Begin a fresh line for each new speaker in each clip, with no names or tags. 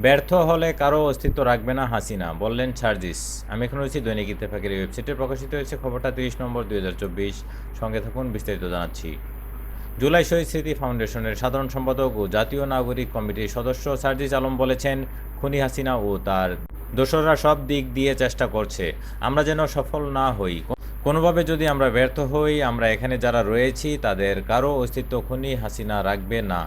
ব্যর্থ হলে কারও অস্তিত্ব রাখবে না হাসিনা, বললেন সার্জিস। আমি এখন রয়েছি দৈনিক ইত্তেফাকের ওয়েবসাইটে। প্রকাশিত হয়েছে খবরটা তিরিশ নম্বর দুই হাজার চব্বিশ। সঙ্গে থাকুন, বিস্তারিত জানাচ্ছি। জুলাই শহীদ স্মৃতি ফাউন্ডেশনের সাধারণ সম্পাদক ও জাতীয় নাগরিক কমিটির সদস্য সার্জিস আলম বলেছেন, খুনি হাসিনা ও তার দোসররা সব দিক দিয়ে চেষ্টা করছে। আমরা যেন সফল না হই। কোনোভাবে যদি আমরা ব্যর্থ হই, আমরা এখানে যারা রয়েছি, তাদের কারও অস্তিত্ব খুনি হাসিনা রাখবে না।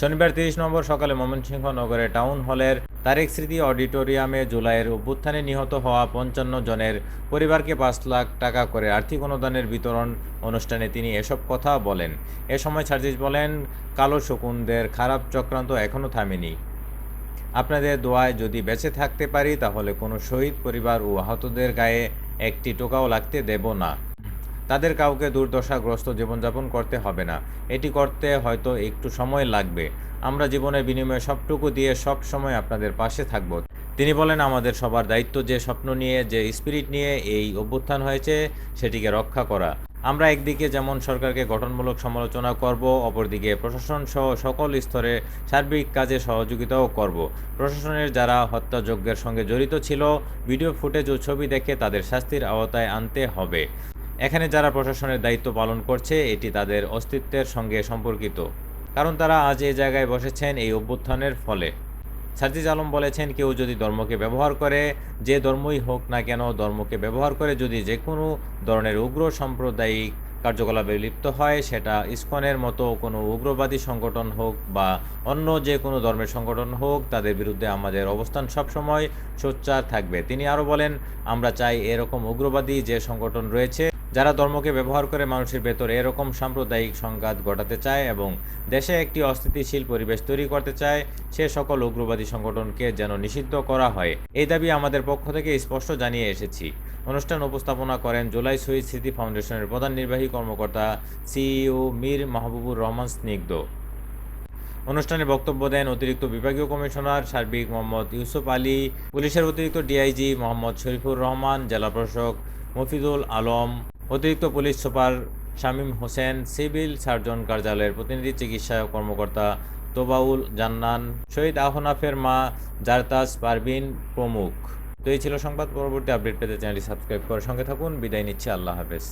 শনিবার তিরিশ নম্বর সকালে ময়মনসিংহ নগরের টাউন হলের তারেক স্মৃতি অডিটোরিয়ামে জুলাইয়ের অভ্যুত্থানে নিহত হওয়া পঞ্চান্ন জনের পরিবারকে পাঁচ লাখ টাকা করে আর্থিক অনুদানের বিতরণ অনুষ্ঠানে তিনি এসব কথা বলেন। এ সময় সার্জিস বলেন, কালো শকুনদের খারাপ চক্রান্ত এখনও থামেনি। আপনাদের দোয়ায় যদি বেঁচে থাকতে পারি, তাহলে কোনো শহীদ পরিবার ও আহতদের গায়ে একটি টোকাও লাগতে দেব না। তাদের কাউকে দুর্দশাগ্রস্ত জীবনযাপন করতে হবে না। এটি করতে হয়তো একটু সময় লাগবে। আমরা জীবনের বিনিময়ে সবটুকু দিয়ে সব সময় আপনাদের পাশে থাকব। তিনি বলেন, আমাদের সবার দায়িত্ব যে স্বপ্ন নিয়ে, যে স্পিরিট নিয়ে এই অভ্যুত্থান হয়েছে, সেটিকে রক্ষা করা। আমরা একদিকে যেমন সরকারকে গঠনমূলক সমালোচনা করব, অপরদিকে প্রশাসন সহ সকল স্তরে সার্বিক কাজে সহযোগিতাও করব। প্রশাসনের যারা হত্যাযজ্ঞের সঙ্গে জড়িত ছিল, ভিডিও ফুটেজ ও ছবি দেখে তাদের শাস্তির আওতায় আনতে হবে। এখানে যারা প্রশাসনের দায়িত্ব পালন করছে, এটি তাদের অস্তিত্বের সঙ্গে সম্পর্কিত। কারণ তারা আজ এই জায়গায় বসেছেন এই অভ্যুত্থানের ফলে। সার্জিজ আলম বলেছেন, কেউ যদি ধর্মকে ব্যবহার করে, যে ধর্মই হোক না কেন ধর্মকে ব্যবহার করে যদি যে কোনো ধরনের উগ্র সাম্প্রদায়িক কার্যকলাপে লিপ্ত হয়, সেটা ইসকনের মতো কোনো উগ্রবাদী সংগঠন হোক বা অন্য যে কোনো ধর্মের সংগঠন হোক, তাদের বিরুদ্ধে আমাদের অবস্থান সবসময় সোচ্চার থাকবে। তিনি আরও বলেন, আমরা চাই এরকম উগ্রবাদী যে সংগঠন রয়েছে যারা ধর্মকে ব্যবহার করে মানুষের ভেতর এরকম সাম্প্রদায়িক সংঘাত ঘটাতে চায় এবং দেশে একটি অস্থিতিশীল পরিবেশ তৈরি করতে চায়, সে সকল উগ্রবাদী সংগঠনকে যেন নিষিদ্ধ করা হয়। এই দাবি আমাদের পক্ষ থেকে স্পষ্ট জানিয়ে এসেছি। অনুষ্ঠান উপস্থাপনা করেন জুলাই শহীদ স্মৃতি ফাউন্ডেশনের প্রধান নির্বাহী কর্মকর্তা সিইও মীর মাহবুবুর রহমান স্নিগ্ধ। অনুষ্ঠানে বক্তব্য দেন অতিরিক্ত বিভাগীয় কমিশনার সার্বিক মোহাম্মদ ইউসুফ আলী, পুলিশের অতিরিক্ত ডিআইজি মোহাম্মদ শরীফুর রহমান, জেলা প্রশাসক মফিদুল আলম অতিরিক্ত police super Shamim Hossain, civil surgeon কার্যালয়ের প্রতিনিধি চিকিৎসা কর্মকর্তা তোবাউল জান্নান, শহীদ আহনাফের মা জারতাস পারভিন প্রমুখ। তো এই ছিল সংবাদ। পরবর্তী আপডেট পেতে চ্যানেলটি সাবস্ক্রাইব করার সঙ্গে থাকুন। বিদায় নিচ্ছি। আল্লাহ হাফেজ।